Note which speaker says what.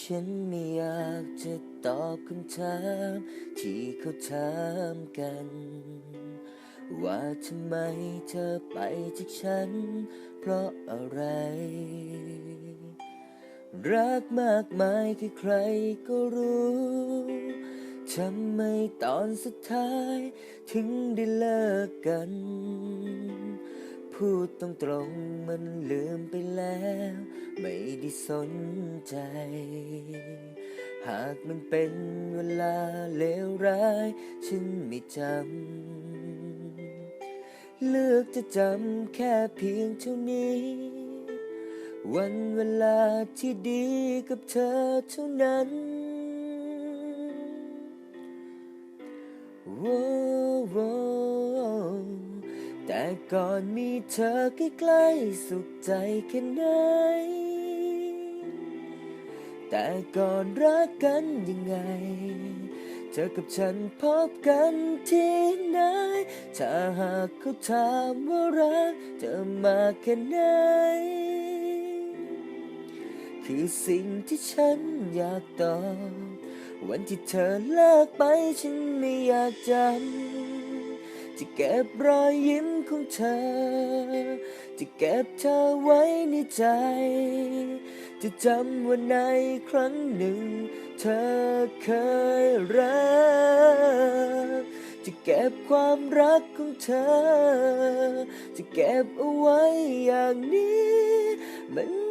Speaker 1: ฉันไม่อยากจะตอบคำถามที่เขาถามกัน ว่าทำไมเธอไปจากฉัน เพราะอะไร รักมากมายแค่ใครก็รู้ทำไมตอนสุดท้ายถึงได้เลิกกัน พูดตรงๆมันลืมไปแล้ว ไม่ได้สนใจ หากมันเป็นเวลาเลวร้าย ฉันไม่จำ เลือกจะจำแค่เพียงเท่านี้ วันเวลาที่ดีกับเธอเท่านั้นโก่อนมีเธอใกล้ๆสุขใจแค่ไหน แต่ก่อนรักกันยังไง เธอกับฉันพบกันที่ไหน ถ้าหากเขาถามว่ารักเธอมากแค่ไหน คือสิ่งที่ฉันอยากตอบ วันที่เธอเลิกไปฉันไม่อยากจำ จะเก็บรอยยิ้มของเธอ จะเก็บเธอไว้ในใจ จะจำวันในครั้งหนึ่ง เธอเคยรัก จะเก็บความรักของเธอ จะเก็บเอาไว้อย่างนี้ มัน